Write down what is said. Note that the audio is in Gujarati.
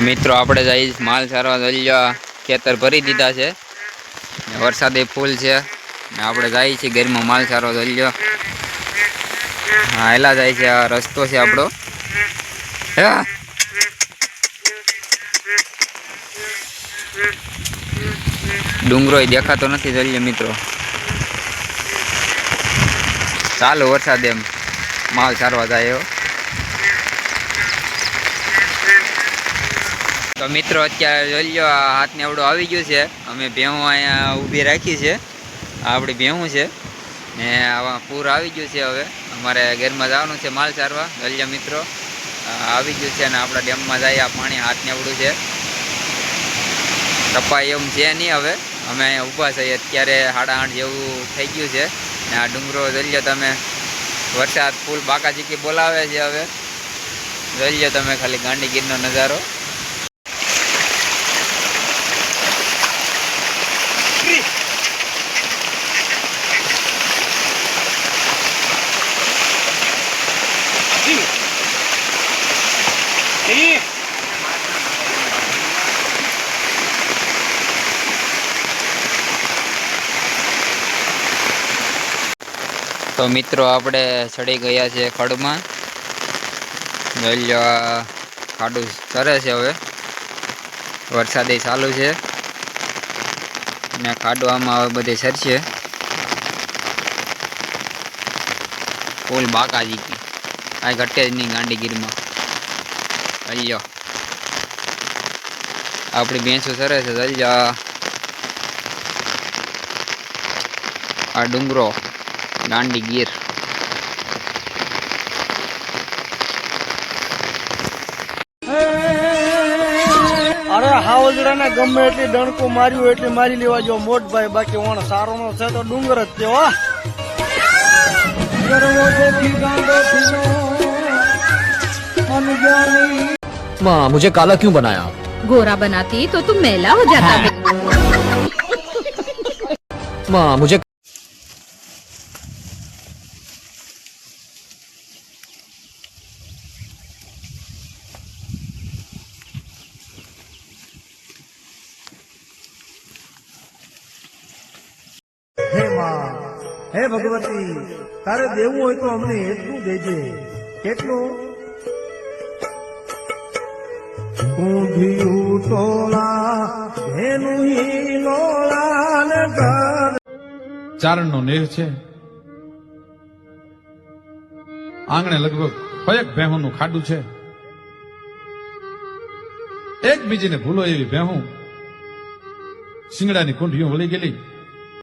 મિત્રો, આપણે જઈ માલ સારવા દલિયા ખેતર ભરી દીધા છે. વરસાદે ફૂલ છે. ને આપણે જઈએ છીએ ઘરમાં માલ સારવા દલિયો હા, એલા જાય છે, આ રસ્તો છે આપણો. હા? ડુંગરો દેખાતો નથી દલિયો મિત્રો. ચાલો વરસાદ એમ. માલ સારવા જાય એવો. તો મિત્રો અત્યારે જોઈ લો હાથને આવડું આવી ગયું છે. અમે ભેહું અહીંયા ઊભી રાખી છે. આપણી ભેહું છે. ને આવા પૂર આવી ગયું છે હવે. અમારે ઘરમાં જવાનું છે માલ ચારવા. ગલિયા મિત્રો આવી ગયું છે અને આપણા ડેમમાં જાય આ પાણી હાથને આવડું છે. ટપાઈ એમ છે નહીં હવે. અમે અહીંયા ઊભા છીએ. અત્યારે સાડા આઠ જેવું થઈ ગયું છે. ને આ ડુંગરો જોઈ લો તમે. વરસાદ ફૂલ બાકાચીકી બોલાવે છે હવે. જોઈ લો તમે ખાલી ગાંડીગીરનો નજારો. તો મિત્રો આપણે ચડી ગયા છે ખડમાં. આ ખાડું તરે છે હવે. વરસાદે ચાલુ છે. ને ખાડું આમાં હવે બધે સરશે ફૂલ બાકા જીતી આ ઘટે જ નહીં ગાંડીગીરમાં. હલ્યો આપણી ભેંસો સરે છે. હલ્યા આ ડુંગરો. દાંડી ગીર અરે હાવજરાને ગમે એટલી ડણકો માર્યું એટલે મારી લેવા જો મોટભાઈ બાકી વણ સારો નો છે તો ડુંગર જ તે હો माँ मुझे काला क्यों बनाया आप गोरा बनाती तो तुम मैला हो जाता माँ मुझे હે ભગવતી, તારે દેવું હોય તો અમને એટલું દેજે. કેટલું? ઊંધિયું ટોળા હિલોળા ચારણનો નેહ છે. આંગણે લગભગ કયેક ભેહુંનું ખાડું છે. એક બીજીને ભૂલો એવી ભેહું. શિંગડાની કુંઠીઓ વળી ગયેલી.